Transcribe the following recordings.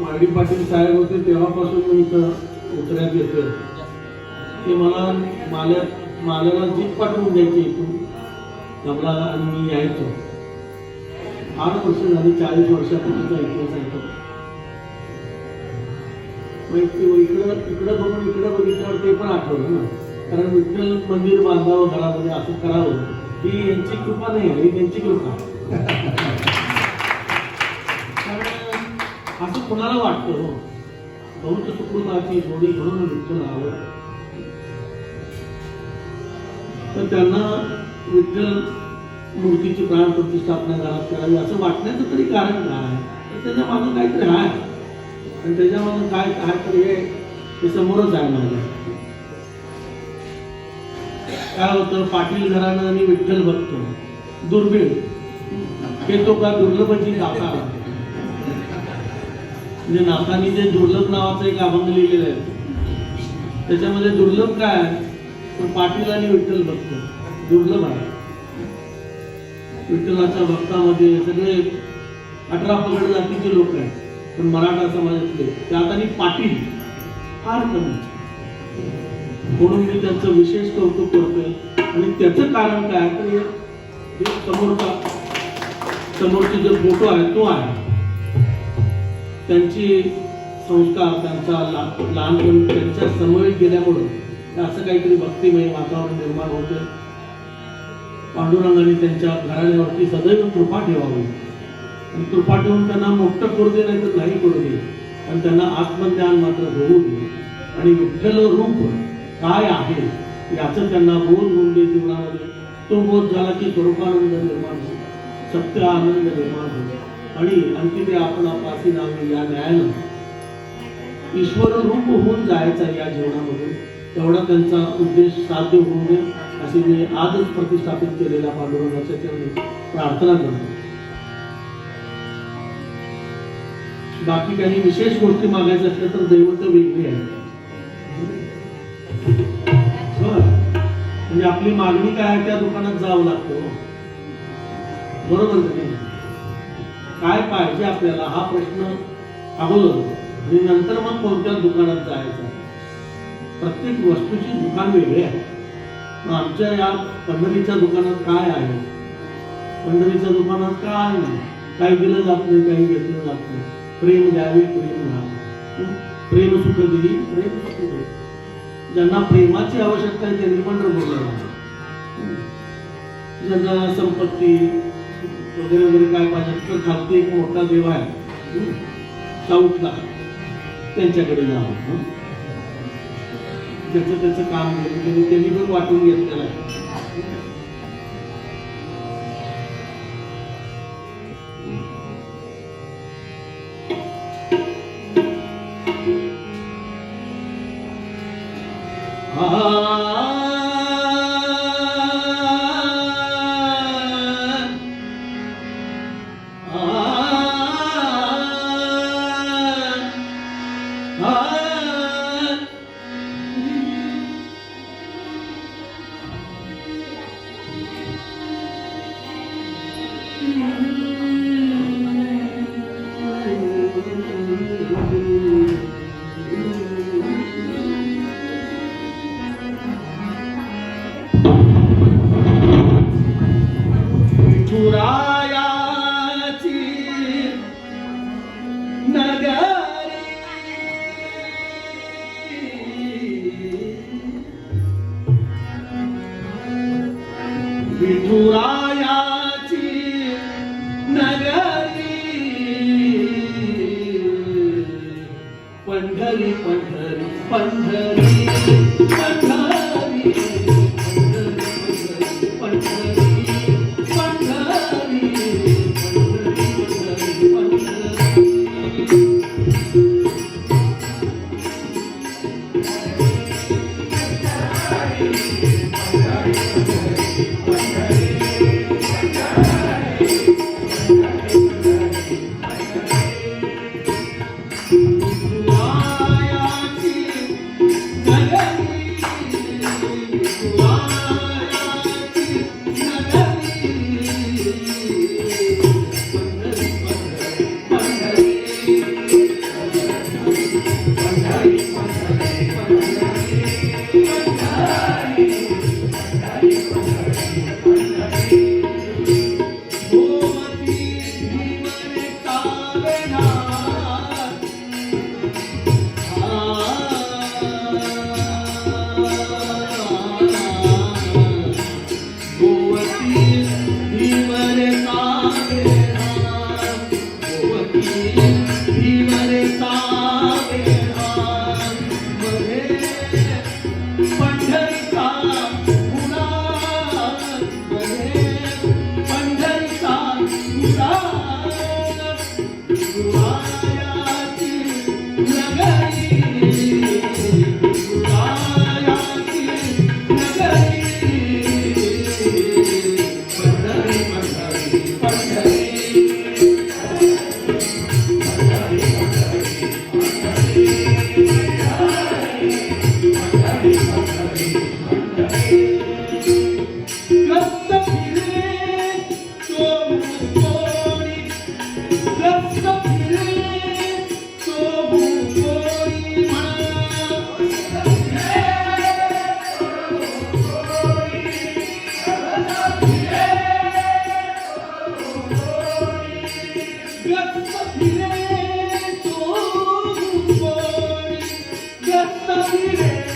वाडी पाटील साहेब होते तेव्हापासून मी इथं उतऱ्यात येतोय. ते मला माल्या माल्याला जीप पाठवून द्यायची इथून. तबला आणि मी यायचो. आठ वर्ष झाली चाळीस वर्षापूर्वीचा इतिहास आहे तो मग इकडं इकडं बघून इकडं बघितल्यावर ते पण आठवलं ना. कारण विठ्ठल मंदिर बांधावं घरामध्ये असं करावं. ही यांची कृपा नाही ही त्यांची कृपा. कुणाला वाटतो हो? बहुत सुकृताची जोडी म्हणून विठ्ठल हवं तर त्यांना विठ्ठल मूर्तीची प्राण प्रतिष्ठापना घरात करावी असं वाटण्याचं तरी कारण काय तर त्याच्या मागं काहीतरी आहे. आणि त्याच्यामध्ये काय काय तरी हे ते समोरच आहे माझ्या. काय होतं पाटील घराणं आणि विठ्ठल भक्त. दुर्मिळ. हे तो का दुर्लभची गाथा म्हणजे नाथांनी जे दुर्लभ नावाचं एक अभंग लिहिलेलं आहे. त्याच्यामध्ये दुर्लभ काय आहे? तर पाटील आणि विठ्ठल भक्त. दुर्लभ आहे. विठ्ठलाच्या भक्तामध्ये सगळे अठरा पगड जातीचे लोक आहेत. पण मराठा समाजातले. त्यात आणि पाटील फार कमी. म्हणून मी त्यांचं विशेष कौतुक करतोय. आणि त्याचं कारण काय तर समोरचा समोरचे जो फोटो आहे तो आहे. त्यांची संस्कार त्यांचा ला- लहानपणी त्यांच्या समवेत गेल्यामुळं असं काहीतरी भक्तिमय वातावरण निर्माण होतं पांडुरंगाने त्यांच्या घराण्यावरती सदैव कृपा ठेवावी. आणि कृपा ठेवून त्यांना मोठं करू दे नाही तर नाही करू दे. आणि त्यांना आत्मज्ञान मात्र होऊ दे. आणि विठ्ठल रूप काय आहे याचं त्यांना बोध होऊन दे जीवनामध्ये. तो बोध झाला की स्वरूपानंद निर्माण होईल सत्य आनंद निर्माण होईल आणि आणखी ते आपण पासी नावे या न्यायानं ईश्वर रूप होऊन जायचा या जीवनामधून. तेवढा त्यांचा उद्देश साध्य होऊ नये असे मी आजच प्रतिष्ठापित केलेल्या पांडुरंगाच्या त्यांनी प्रार्थना करतो. बाकी काही विशेष गोष्टी मागायच्या असल्या तर दैवत वेगळी आहे. म्हणजे आपली मागणी काय आहे त्या दुकानात जावं लागतं हो. बरोबर का नाही? काय पाहिजे आपल्याला हा प्रश्न अगोदर आणि नंतर मग कोणत्या दुकानात जायचं? प्रत्येक वस्तूची दुकान वेगळी आहे. आमच्या या पंढरीच्या दुकानात काय आहे? पंढरीच्या दुकानात काय नाही. काही दिलं जात नाही काही घेतलं जात नाही. प्रेम द्यावे प्रेम घ्यावे प्रेम सुख दिली प्रेम सुख ज्यांना प्रेमाची आवश्यकता आहे त्यांनी पंढरपूरला ज्यांना संपत्ती वगैरे वगैरे काय पाहिजे? तर खालती एक मोठा देव आहे. साऊथला. त्यांच्याकडे जावं. हं? ज्याचं त्याचं काम केलं त्यांनी त्यांनी पण वाटून घेतलेलं आहे. やっと綺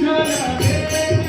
ಶಿಖರವೇ